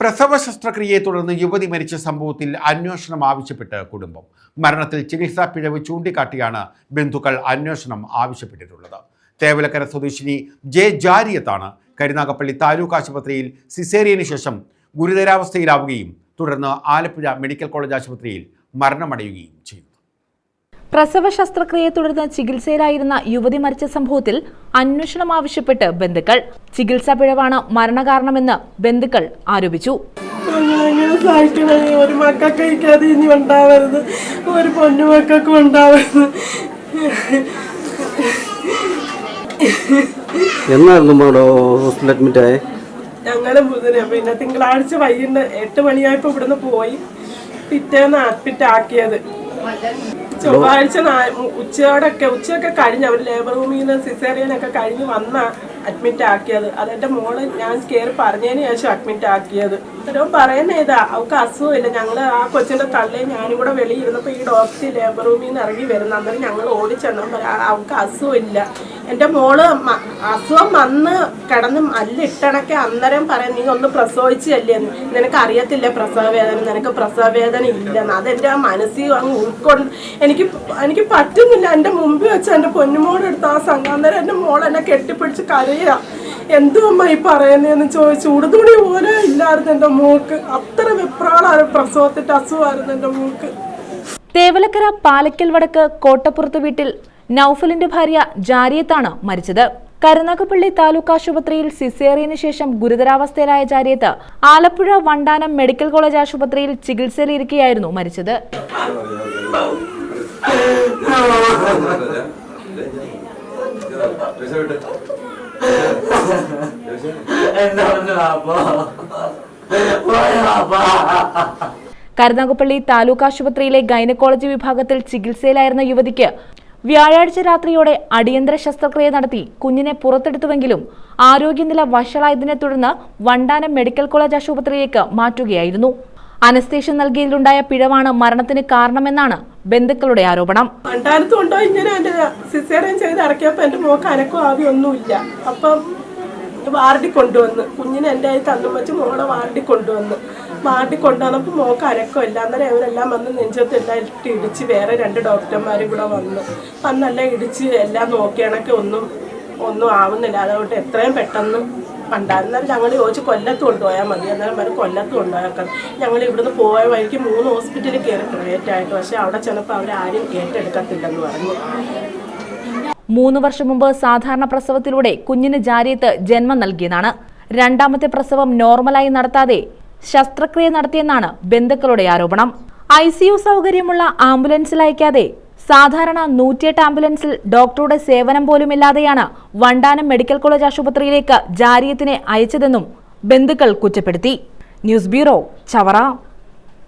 പ്രസവ ശസ്ത്രക്രിയയെ തുടർന്ന് യുവതി മരിച്ച സംഭവത്തിൽ അന്വേഷണം ആവശ്യപ്പെട്ട് കുടുംബം. മരണത്തിൽ ചികിത്സാ പിഴവ് ചൂണ്ടിക്കാട്ടിയാണ് ബന്ധുക്കൾ അന്വേഷണം ആവശ്യപ്പെട്ടിട്ടുള്ളത്. തേവലക്കര സ്വദേശിനി ജെ ജാരിയത്താണ് കരുനാഗപ്പള്ളി താലൂക്ക് ആശുപത്രിയിൽ സിസേറിയന് ശേഷം ഗുരുതരാവസ്ഥയിലാവുകയും തുടർന്ന് ആലപ്പുഴ മെഡിക്കൽ കോളേജ് ആശുപത്രിയിൽ മരണമടയുകയും ചെയ്തു. പ്രസവ ശസ്ത്രക്രിയയെ തുടർന്ന് ചികിത്സയിലായിരുന്ന യുവതി മരിച്ച സംഭവത്തിൽ അന്വേഷണം ആവശ്യപ്പെട്ട് ബന്ധുക്കൾ. ചികിത്സാ പിഴവാണ് മരണകാരണമെന്ന് ബന്ധുക്കൾ ആരോപിച്ചു. ഒരു മക്കൾക്ക് കഴിക്കാതെ ഇനി ഉണ്ടാവരുത്. ഒരു പൊന്നു മക്കൾക്കും ഉണ്ടാവരുത്. എന്നായിരുന്നു ഹോസ്പിറ്റൽ അഡ്മിറ്റ് ആയേ? ഞങ്ങൾ ബുധന പിന്നെ തിങ്കളാഴ്ച വൈകിട്ട് എട്ട് മണിയായപ്പോ ഇവിടുന്ന് പോയി. പിറ്റേന്ന് അഡ്മിറ്റ് ആക്കിയത്. ചൊവ്വാഴ്ച ഉച്ചയോടൊക്കെ ഉച്ചയൊക്കെ കഴിഞ്ഞ് അവർ ലേബർ റൂമിൽ നിന്ന് സിസേറിയനൊക്കെ കഴിഞ്ഞ് വന്ന അഡ്മിറ്റ് ആക്കിയത്. അതെന്റെ മോൾ ഞാൻ കയറി പറഞ്ഞതിന് ശേഷം അഡ്മിറ്റ് ആക്കിയത്. ഇത്രയും പറയുന്ന ഇതാ അവൾക്ക് അസുഖമില്ല. ഞങ്ങൾ ആ കൊച്ചിന്റെ തള്ളി ഞാനും കൂടെ വെളിയിരുന്നപ്പോൾ ഈ ഡോക്ടർ ലേബർ റൂമിൽ നിന്ന് ഇറങ്ങി വരുന്ന. അന്നേരം ഞങ്ങൾ ഓടിച്ചെന്നാൽ അവൾക്ക് അസുഖമില്ല. എന്റെ മോൾ അസുഖം വന്ന് കിടന്ന് മല്ലിട്ടണക്കെ അന്നേരം പറയാം നീ ഒന്ന് പ്രസവിച്ചല്ലേ? നിനക്ക് അറിയത്തില്ല പ്രസവ വേദന? നിനക്ക് പ്രസവ വേദന ഇല്ലെന്ന്. അതെന്റെ മനസ്സിൽ അങ്ങ് ഉൾക്കൊണ്ട് എനിക്ക് എനിക്ക് പറ്റുന്നില്ല. എന്റെ മുമ്പിൽ വെച്ച് എന്റെ പൊന്നുമോടെടുത്ത് ആ സംഘം അന്നേരം എന്റെ മോൾ എന്നെ കെട്ടിപ്പിടിച്ച് കരയുക എന്തുമ്മ ഈ പറയുന്നതെന്ന് ചോദിച്ചു ഉടുതുണി പോലെ ഇല്ലായിരുന്നു എന്റെ മോക്ക് അത്ര വെപ്രാളാണ് പ്രസവത്തിന്റെ അസുഖമായിരുന്നു എന്റെ മോക്ക് തേവലക്കര പാലക്കൽ വടക്ക് കോട്ടപ്പുറത്ത് വീട്ടിൽ നൌഫലിന്റെ ഭാര്യ ജാരിയത്താണ് മരിച്ചത്. കരുനാഗപ്പള്ളി താലൂക്ക് ആശുപത്രിയിൽ സിസേറിയന് ശേഷം ഗുരുതരാവസ്ഥയിലായ ജാരിയത്ത് ആലപ്പുഴ വണ്ടാനം മെഡിക്കൽ കോളേജ് ആശുപത്രിയിൽ ചികിത്സയിലിരിക്കെയായിരുന്നു മരിച്ചത്. കരുനാഗപ്പള്ളി താലൂക്ക് ആശുപത്രിയിലെ ഗൈനക്കോളജി വിഭാഗത്തിൽ ചികിത്സയിലായിരുന്ന യുവതിക്ക് വ്യാഴാഴ്ച രാത്രിയോടെ അടിയന്തര ശസ്ത്രക്രിയ നടത്തി കുഞ്ഞിനെ പുറത്തെടുത്തുവെങ്കിലും ആരോഗ്യനില വഷളായതിനെ തുടർന്ന് വണ്ടാനം മെഡിക്കൽ കോളേജ് ആശുപത്രിയിലേക്ക് മാറ്റുകയായിരുന്നു. അനസ്തേഷ്യ നൽകിയതിലുണ്ടായ പിഴവാണ് മരണത്തിന് കാരണമെന്നാണ് ബന്ധുക്കളുടെ ആരോപണം. കൊണ്ടോ ഇങ്ങനെ എന്റെ സിസേറിയൻ ചെയ്ത് ഇറക്കിയപ്പോ എന്റെ മോക്ക് അനക്കോ ആദ്യമൊന്നുമില്ല അപ്പം വാർഡിൽ കൊണ്ടുവന്ന് കുഞ്ഞിനെ എന്റെ ആയി തന്നും വെച്ച് മോളെ വാർഡിൽ കൊണ്ടുവന്ന്. വാർഡിൽ കൊണ്ടുവന്നപ്പോൾ മോക്ക് അനക്കമില്ല അന്നേരം അവരെല്ലാം വന്ന് നെഞ്ചത്തെല്ലാം ഇട്ട് ഇടിച്ച് വേറെ രണ്ട് ഡോക്ടർമാരും കൂടെ വന്നു. അന്നെല്ലാം ഇടിച്ച് എല്ലാം നോക്കിയണക്കെ ഒന്നും ഒന്നും ആവുന്നില്ല. അതുകൊണ്ട് എത്രയും പെട്ടെന്ന് കണ്ടായിരുന്നാൽ ഞങ്ങൾ ചോദിച്ചു കൊല്ലത്ത് കൊണ്ടുപോയാൽ മതി. അന്നേരം വരെ കൊല്ലത്ത് കൊണ്ടുപോയാൽ ഞങ്ങൾ ഇവിടുന്ന് പോയ വഴിക്ക് മൂന്ന് ഹോസ്പിറ്റലിൽ കയറി പ്രൈവറ്റ് ആയിട്ട്. പക്ഷേ അവിടെ ചെന്നപ്പോൾ അവരാരും ഏറ്റെടുക്കത്തില്ലെന്ന് പറഞ്ഞു. മൂന്ന് വർഷം മുമ്പ് സാധാരണ പ്രസവത്തിലൂടെ കുഞ്ഞിന് ജാരിയത്ത് ജന്മം നൽകിയതാണ് രണ്ടാമത്തെ പ്രസവം നോർമലായി നടത്താതെ ശസ്ത്രക്രിയ നടത്തിയെന്നാണ് ബന്ധുക്കളുടെ ആരോപണം. ഐ സി യു സൗകര്യമുള്ള ആംബുലൻസിൽ അയക്കാതെ സാധാരണ നൂറ്റിയെട്ട് ആംബുലൻസിൽ ഡോക്ടറുടെ സേവനം പോലുമില്ലാതെയാണ് വണ്ടാനം മെഡിക്കൽ കോളേജ് ആശുപത്രിയിലേക്ക് ജാരിയത്തിനെ അയച്ചതെന്നും ബന്ധുക്കൾ കുറ്റപ്പെടുത്തി. News bureau Chavara.